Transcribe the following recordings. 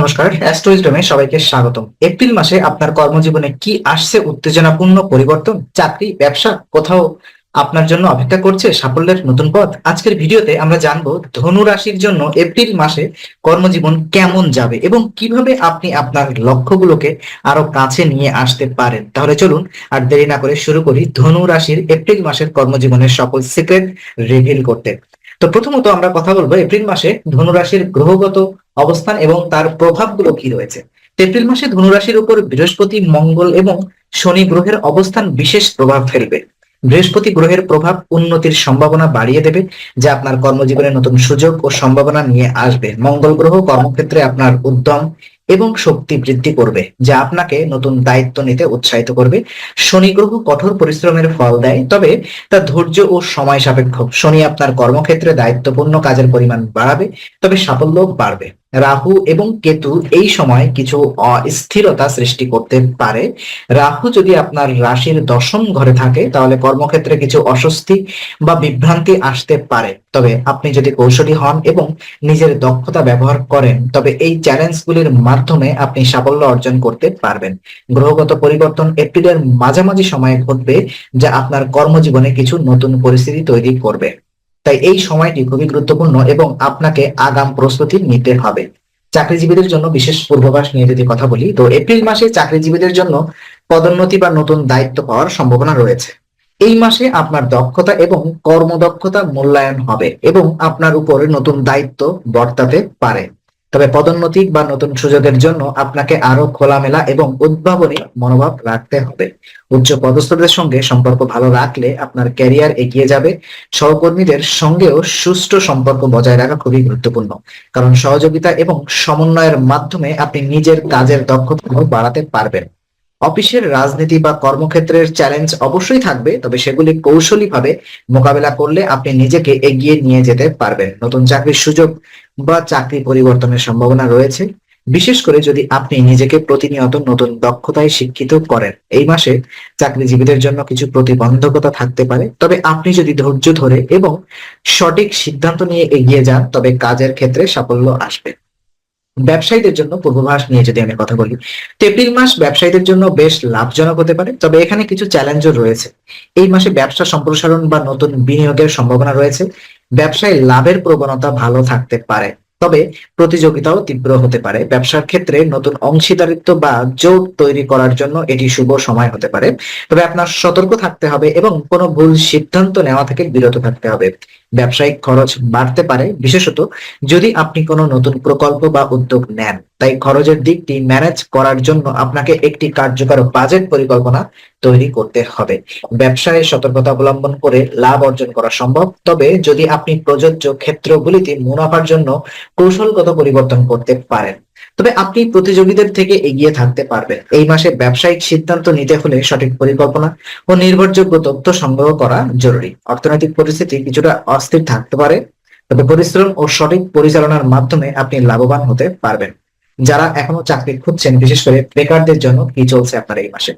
নমস্কার, অ্যাস্ট্রোইজডমে সবাইকে স্বাগতম। এপ্রিল মাসে আপনার কর্মজীবনে কি আসছে উত্তেজনাপূর্ণ পরিবর্তন? চাকরি, ব্যবসা, কোথাও আপনার জন্য অপেক্ষা করছে সাফল্যের নতুন পথ? আজকের ভিডিওতে আমরা জানব ধনু রাশির জন্য এপ্রিল মাসে কর্মজীবন কেমন যাবে এবং কীভাবে আপনি আপনার লক্ষ্যগুলোকে আরও কাছে নিয়ে আসতে পারেন। তাহলে চলুন আর দেরি না করে শুরু করি ধনু রাশির এপ্রিল মাসের কর্মজীবনের সকল সিক্রেট রিভিল করতে। তো প্রথমত আমরা কথা বলব এপ্রিল মাসে ধনুরাশির গ্রহগত অবস্থান এবং তার প্রভাবগুলো কি রয়েছে। এপ্রিল মাসে ধনুরাশির উপর বৃহস্পতি, মঙ্গল এবং শনি গ্রহের অবস্থান বিশেষ প্রভাব ফেলবে। বৃহস্পতি গ্রহের প্রভাব উন্নতির সম্ভাবনা বাড়িয়ে দেবে, যা আপনার কর্মজীবনে নতুন সুযোগ ও সম্ভাবনা নিয়ে আসবে। মঙ্গল গ্রহ কর্মক্ষেত্রে আপনার উদ্যম এবং শক্তি বৃদ্ধি করবে, যা আপনাকে নতুন দায়িত্ব নিতে উৎসাহিত করবে। শনি গ্রহ কঠোর পরিশ্রমের ফল দেয়, তবে তা ধৈর্য ও সময় সাপেক্ষ। শনি আপনার কর্মক্ষেত্রে দায়িত্বপূর্ণ কাজের পরিমাণ বাড়াবে, তবে সাফল্য বাড়বে। রাহু এবং কেতু এই সময় কিছু অস্থিরতা সৃষ্টি করতে পারে। রাহু যদি আপনার রাশির দশম ঘরে থাকে, তাহলে কর্মক্ষেত্রে কিছু অস্বস্তি বা বিভ্রান্তি আসতে পারে। তবে আপনি যদি কৌশলী হন এবং নিজের দক্ষতা ব্যবহার করেন, তবে এই চ্যালেঞ্জগুলির মাধ্যমে আপনি সাফল্য অর্জন করতে পারবেন। গ্রহগত পরিবর্তন এপ্রিলের মাঝামাঝি সময়ে ঘটবে, যা আপনার কর্মজীবনে কিছু নতুন পরিস্থিতি তৈরি করবে। তাই এই সময়টি খুবই গুরুত্বপূর্ণ এবং আপনাকে আগাম প্রস্তুতি নিতে হবে। চাকরিজীবীদের জন্য বিশেষ পূর্বাভাস নিয়ে যদি কথা বলি, তো এপ্রিল মাসে চাকরিজীবীদের জন্য পদোন্নতি বা নতুন দায়িত্ব পাওয়ার সম্ভাবনা রয়েছে। এই মাসে আপনার দক্ষতা এবং কর্মদক্ষতা মূল্যায়ন হবে এবং আপনার উপরে নতুন দায়িত্ব বর্তাতে পারে। তবে পদোন্নতি বা নতুন সুযোগের জন্য আপনাকে আরও খোলামেলা এবং উদ্ভাবনী মনোভাব রাখতে হবে। উচ্চ পদস্থদের সঙ্গে সম্পর্ক ভালো রাখলে আপনার ক্যারিয়ার এগিয়ে যাবে। সহকর্মীদের সঙ্গেও সুষ্ঠু সম্পর্ক বজায় রাখা খুবই গুরুত্বপূর্ণ। কারণ সহযোগিতা এবং সমন্বয়ের মাধ্যমে আপনি নিজের কাজের দক্ষতা বাড়াতে পারবেন। অফিসের রাজনীতি বা কর্মক্ষেত্রের চ্যালেঞ্জ অবশ্যই থাকবে, তবে সেগুলি কৌশলীভাবে মোকাবেলা করলে আপনি নিজেকে এগিয়ে নিয়ে যেতে পারবেন। নতুন চাকরির সুযোগ বা চাকরি পরিবর্তনের সম্ভাবনা রয়েছে। বিশেষ করে যদি আপনি নিজেকে প্রতিনিয়ত নতুন দক্ষতায় শিক্ষিত করেন, এই মাসে চাকরিজীবীদের জন্য কিছু প্রতিবন্ধকতা থাকতে পারে। তবে আপনি যদি ধৈর্য ধরে এবং সঠিক সিদ্ধান্ত নিয়ে এগিয়ে যান, তবে কাজের ক্ষেত্রে সাফল্য আসবে। ব্যবসায়ীদের জন্য পূর্বাভাস নিয়ে যদি আমি কথা বলি এপ্রিল মাস ব্যবসায়ীদের জন্য বেশ লাভজনক হতে পারে, তবে এখানে কিছু চ্যালেঞ্জও রয়েছে। এই মাসে ব্যবসা সম্প্রসারণ বা নতুন বিনিয়োগের সম্ভাবনা রয়েছে। ব্যবসায় লাভের প্রবণতা ভালো থাকতে পারে। তবে প্রতিযোগিতাও তীব্র হতে পারে। ব্যবসার ক্ষেত্রে নতুন অংশীদারিত্ব বা জোট তৈরি করার জন্য এটি শুভ সময় হতে পারে। তবে আপনার সতর্ক থাকতে হবে এবং কোনো ভুল সিদ্ধান্ত নেওয়া থেকে বিরত থাকতে হবে। ব্যবসায়িক খরচ বাড়তে পারে। বিশেষত যদি আপনি কোনো নতুন প্রকল্প বা উদ্যোগ নেন, তাই খরচের দিকটি ম্যানেজ করার জন্য আপনাকে একটি কার্যকর বাজেট পরিকল্পনা তৈরি করতে হবে। ব্যবসায় সতর্কতা অবলম্বন করে লাভ অর্জন করা সম্ভব। তবে যদি আপনি প্রযোজ্য ক্ষেত্রগুলিতে মুনাফার জন্য কৌশলগত পরিবর্তন করতে পারেন। তবে আপনি প্রতিযোগীদের থেকে এগিয়ে থাকতে পারবেন। এই মাসে ব্যবসায়িক সিদ্ধান্ত নিতে হলে সঠিক পরিকল্পনা ও নির্ভরযোগ্য তথ্য সংগ্রহ করা জরুরি। অর্থনৈতিক পরিস্থিতি কিছুটা অস্থির থাকতে পারে, তবে পরিশ্রম ও সঠিক পরিচালনার মাধ্যমে আপনি লাভবান হতে পারবেন। যারা এখনও চাকরি খুঁজছেন, বিশেষ করে বেকারদের জন্য কি চলছে আপনার এই মাসে?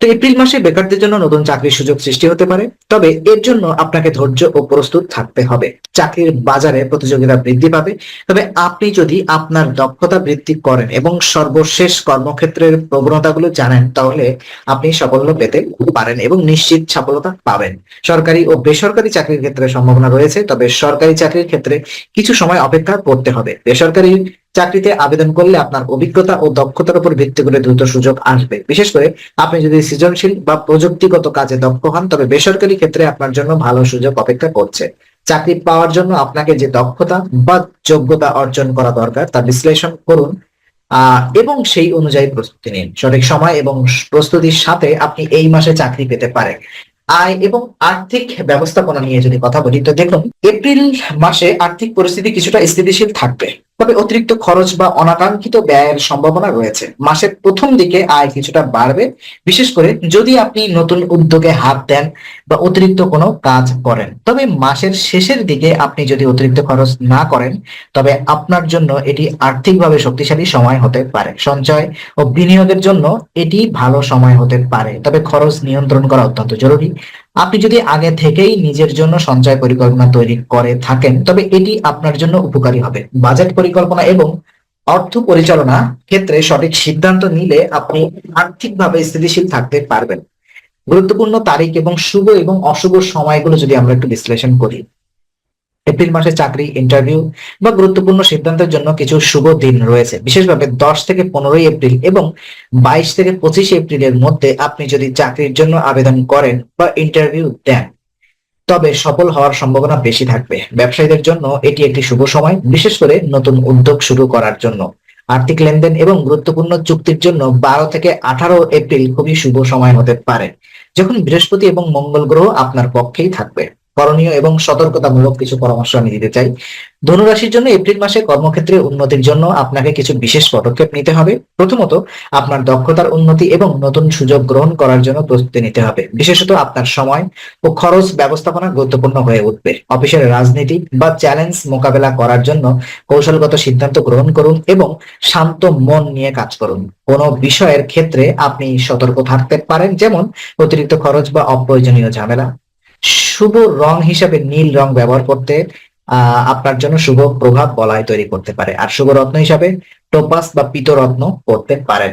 তো এপ্রিল মাসে বেকারদের জন্য নতুন চাকরির সুযোগ সৃষ্টি হতে পারে। তবে এর জন্য আপনাকে ধৈর্য ও প্রস্তুত থাকতে হবে। চাকরির বাজারে প্রতিযোগিতা বৃদ্ধি পাবে। তবে আপনি যদি আপনার দক্ষতা বৃদ্ধি করেন এবং সর্বশেষ কর্মক্ষেত্রের প্রবণতাগুলো জানেন, তাহলে আপনি সাফল্য পেতে পারেন এবং নিশ্চিত সফলতা পাবেন। সরকারি ও বেসরকারি চাকরির ক্ষেত্রে সম্ভাবনা রয়েছে, তবে সরকারি চাকরির ক্ষেত্রে কিছু সময় অপেক্ষা করতে হবে। বেসরকারি চাকরিতে আবেদন করলে আপনার অভিজ্ঞতা ও দক্ষতার উপর ভিত্তি করে দ্রুত সুযোগ আসবে। বিশেষ করে আপনি যদি সৃজনশীল বা প্রযুক্তিগত কাজে দক্ষ হন, তবে বেসরকারি ক্ষেত্রে আপনার জন্য ভালো সুযোগ অপেক্ষা করছে। চাকরি পাওয়ার জন্য আপনাকে যে দক্ষতা বা যোগ্যতা অর্জন করা দরকার, তা বিশ্লেষণ করুন এবং সেই অনুযায়ী প্রস্তুতি নিন। সঠিক সময় এবং প্রস্তুতির সাথে আপনি এই মাসে চাকরি পেতে পারেন। আয় এবং আর্থিক ব্যবস্থাপনা নিয়ে যদি কথা বলি, তো দেখুন, এপ্রিল মাসে আর্থিক পরিস্থিতি কিছুটা স্থিতিশীল থাকবে। তবে অতিরিক্ত খরচ বা অনাকাঙ্ক্ষিত ব্যয়ের সম্ভাবনা রয়েছে। মাসের প্রথম দিকে আয় কিছুটা বাড়বে, বিশেষ করে যদি আপনি নতুন উদ্যোগে হাত দেন বা অতিরিক্ত কোনো কাজ করেন। তবে মাসের শেষের দিকে আপনি যদি অতিরিক্ত খরচ না করেন, তবে আপনার জন্য এটি আর্থিকভাবে শক্তিশালী সময় হতে পারে। সঞ্চয় ও বিনিয়োগের জন্য এটি ভালো সময় হতে পারে। তবে খরচ নিয়ন্ত্রণ করা অত্যন্ত জরুরি। আপনি যদি আগে থেকেই নিজের জন্য সঞ্চয় পরিকল্পনা তৈরি করে থাকেন, তবে এটি আপনার জন্য উপকারী হবে। বাজেট পরিকল্পনা এবং অর্থ পরিচালনা ক্ষেত্রে সঠিক সিদ্ধান্ত নিলে আপনি আর্থিকভাবে স্থিতিশীল থাকতে পারবেন। গুরুত্বপূর্ণ তারিখ এবং শুভ এবং অশুভ সময়গুলো যদি আমরা একটু বিশ্লেষণ করি এপ্রিল মাসে চাকরি ইন্টারভিউ বা গুরুত্বপূর্ণ সিদ্ধান্তের জন্য কিছু শুভ দিন রয়েছে। বিশেষভাবে দশ থেকে পনেরোই এপ্রিল এবং বাইশ থেকে পঁচিশে এপ্রিলের মধ্যে আপনি যদি চাকরির জন্য আবেদন করেন বা ইন্টারভিউ দেন, তবে সফল হওয়ার সম্ভাবনা বেশি থাকবে। ব্যবসায়ীদের জন্য এটি একটি শুভ সময়, বিশেষ করে নতুন উদ্যোগ শুরু করার জন্য। আর্থিক লেনদেন এবং গুরুত্বপূর্ণ চুক্তির জন্য বারো থেকে আঠারো এপ্রিল খুবই শুভ সময় হতে পারে, যখন বৃহস্পতি এবং মঙ্গল গ্রহ আপনার পক্ষেই থাকবে। করণীয় এবং সতর্কতামূলক কিছু পরামর্শ আমি দিতে চাই। ধনুরাশির জন্য এপ্রিল মাসে কর্মক্ষেত্রে উন্নতির জন্য আপনাকে কিছু বিশেষ পদক্ষেপ নিতে হবে। প্রথমত, আপনার দক্ষতার উন্নতি এবং নতুন সুযোগ গ্রহণ করার জন্য প্রস্তুতি নিতে হবে। বিশেষত আপনার সময় ও খরচ ব্যবস্থাপনা গুরুত্বপূর্ণ হয়ে উঠবে। অফিসের রাজনীতি বা চ্যালেঞ্জ মোকাবেলা করার জন্য কৌশলগত সিদ্ধান্ত গ্রহণ করুন এবং শান্ত মন নিয়ে কাজ করুন। কোনো বিষয়ের ক্ষেত্রে আপনি সতর্ক থাকতে পারেন, যেমন অতিরিক্ত খরচ বা অপ্রয়োজনীয় ঝামেলা। শুভ রং হিসাবে নীল রং ব্যবহার করতে আপনার জন্য শুভ প্রভাব বলয় তৈরি করতে পারে। আর শুভ রত্ন হিসাবে টোপাস বা পিতরত্ন করতে পারেন।